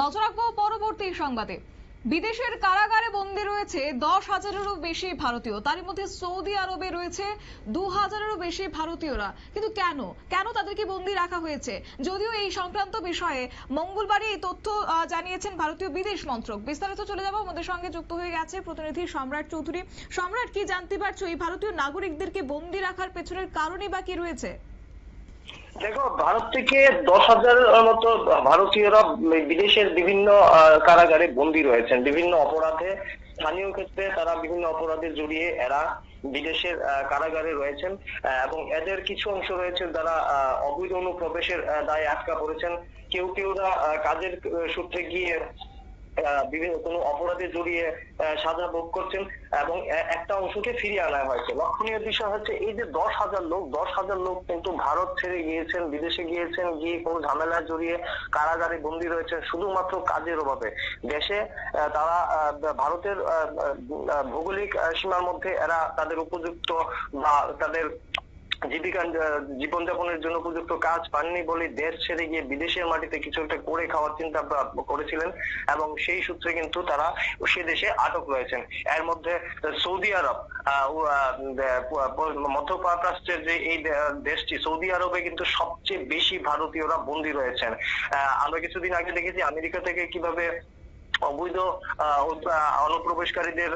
নজর রাখব পরবর্তী সংবাদে। বিদেশের কারাগারে বন্দী রয়েছে দশ হাজারেরও বেশি ভারতীয়। তার মধ্যে সৌদি আরবে রয়েছে দু হাজারেরও বেশি ভারতীয়রা। কিন্তু কেন? কেন তাদেরকে বন্দী রাখা হয়েছে? যদিও এই সংক্রান্ত বিষয়ে মঙ্গলবারই এই তথ্য জানিয়েছেন ভারতীয় বিদেশ মন্ত্রক। বিস্তারিত চলে যাব, আমাদের সঙ্গে যুক্ত হয়ে গেছে প্রতিনিধি সম্রাট চৌধুরী। সম্রাট, কি জানতে পারছ এই ভারতীয় নাগরিকদেরকে বন্দী রাখার পেছনের কারণই বা কি রয়েছে? দেখো ভারত থেকে দশ হাজারের মতো ভারতীয়রা বিদেশের বিভিন্ন কারাগারে বন্দী রয়েছেন। বিভিন্ন অপরাধে স্থানীয় ক্ষেত্রে তারা বিভিন্ন অপরাধে জড়িয়ে এরা বিদেশের কারাগারে রয়েছেন এবং এদের কিছু অংশ রয়েছে যারা অবৈধ অনুপ্রবেশের দায়ে আটকা পড়েছেন। কেউ কেউরা আহ, কাজের সূত্রে গিয়ে বিভিন্ন কোনো অপরাধে জড়িয়ে সাজা ভোগ করছেন এবং একটা অংশকে ফিরিয়ে আনা হয়েছে। লক্ষণীয় বিষয় হচ্ছে এই যে দশ হাজার লোক, দশ হাজার লোক কিন্তু ভারত ছেড়ে গিয়েছেন, বিদেশে গিয়েছেন, গিয়ে কোনো ঝামেলায় জড়িয়ে কারাগারে বন্দী রয়েছেন শুধুমাত্র কাজের অভাবে। দেশে তারা ভারতের ভৌগোলিক সীমার মধ্যে এরা তাদের উপযুক্ত বা তাদের জীবিকা জীবনযাপনের জন্য উপযুক্ত কাজ পাননি বলে দেশ ছেড়ে গিয়ে বিদেশের মাটিতে কিছু একটা করে খাওয়ার চিন্তা করেছিলেন এবং সেই সূত্রে কিন্তু তারা সে দেশে আটক রয়েছেন। এর মধ্যে সৌদি আরব মধ্যপ্রাচ্যের যে এই দেশটি, সৌদি আরবে কিন্তু সবচেয়ে বেশি ভারতীয়রা বন্দী রয়েছেন। আমরা কিছুদিন আগে দেখেছি আমেরিকা থেকে কীভাবে অবৈধ অনুপ্রবেশকারীদের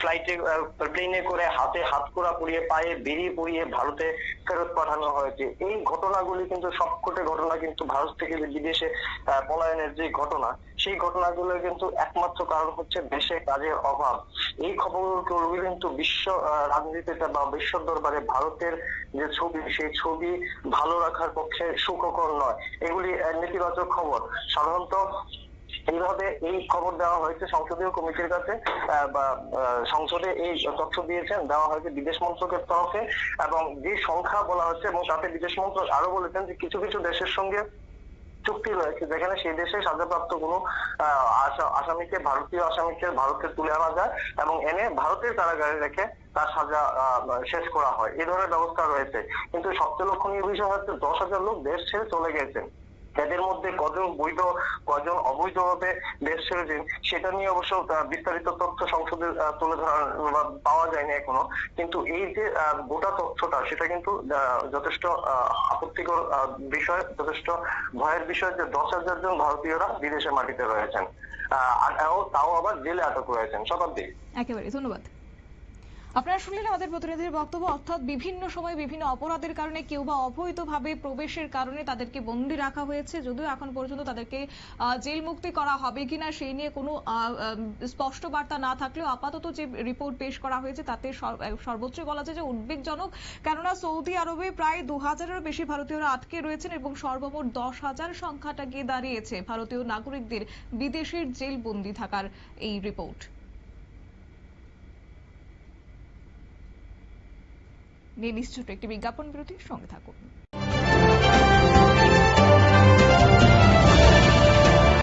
ফ্লাইটে প্লেনে করে হাতে হাতকড়া পরিয়ে পায়ে বেরিয়ে পরিয়ে ভারতে ফেরত পাঠানো হয়েছে। এই ঘটনাগুলি কিন্তু সবকটে ঘটনা কিন্তু ভারত থেকে বিদেশে পলায়নের যে ঘটনা, সেই ঘটনাগুলো কিন্তু একমাত্র কারণ হচ্ছে দেশে কাজের অভাব। এই খবরগুলো কিন্তু বিশ্ব রাজনীতিতে বা বিশ্ব দরবারে ভারতের যে ছবি, সেই ছবি ভালো রাখার পক্ষে সুখকর নয়। এগুলি নেতিবাচক খবর। সাধারণত এইভাবে এই খবর দেওয়া হয়েছে, সংসদীয় কমিটির কাছে বা সংসদে এই তথ্য দিয়েছেন, দেওয়া হয়েছে বিদেশ মন্ত্রকের তরফে, এবং যে সংখ্যা বলা হচ্ছে, এবং তাতে বিদেশ মন্ত্রক আরও বলেছেন যে কিছু কিছু দেশের সঙ্গে চুক্তি রয়েছে, যেখানে সেই দেশে সাজাপ্রাপ্ত কোনো আসামিকে, ভারতীয় আসামিকে ভারতে তুলে আনা যায়, এবং এনে ভারতের কারাগারে রেখে তার সাজা শেষ করা হয়। এ ধরনের ব্যবস্থা রয়েছে। কিন্তু সবচেয়ে লক্ষণীয় বিষয় হচ্ছে দশ হাজার লোক দেশ ছেড়ে চলে গেছেন এদের মধ্যে কজন বৈধ, কজন অবৈধভাবে দেশ ছেড়েছেন সেটা নিয়ে অবশ্য বিস্তারিত তথ্য সংসদে তুলে ধরা পাওয়া যায়নি এখনও। কিন্তু এই যে গোটা তথ্যটা, সেটা কিন্তু যথেষ্ট আপত্তিকর বিষয়, যথেষ্ট ভয়ের বিষয় যে দশ হাজার জন ভারতীয়রা বিদেশে মাটিতে রয়েছেন। তাও আবার জেলে আটক রয়েছেন। শতাব্দী। একেবারে, ধন্যবাদ। আপনারা শুনলেন আমাদের প্রতিনিধির বক্তব্য। অর্থাৎ বিভিন্ন সময় বিভিন্ন অপরাধের কারণে কেউ বা অবৈধভাবে প্রবেশের কারণে তাদেরকে বন্দি রাখা হয়েছে। যদিও এখন পর্যন্ত তাদেরকে জেল মুক্তি করা হবে কিনা সেই নিয়ে কোনো স্পষ্ট বার্তা না থাকলেও আপাতত যে রিপোর্ট পেশ করা হয়েছে তাতে সর- সর্বোচ্চ বলা যায় যে উদ্বেগজনক। কেননা সৌদি আরবে প্রায় দু হাজারেরও বেশি ভারতীয়রা আটকে রয়েছেন এবং সর্বমোট দশ হাজার সংখ্যাটা গিয়ে দাঁড়িয়েছে ভারতীয় নাগরিকদের বিদেশের জেল বন্দি থাকার এই রিপোর্ট। নিয়ে নিশ্চিত একটি বিজ্ঞাপন বিরতির সঙ্গে থাকুন।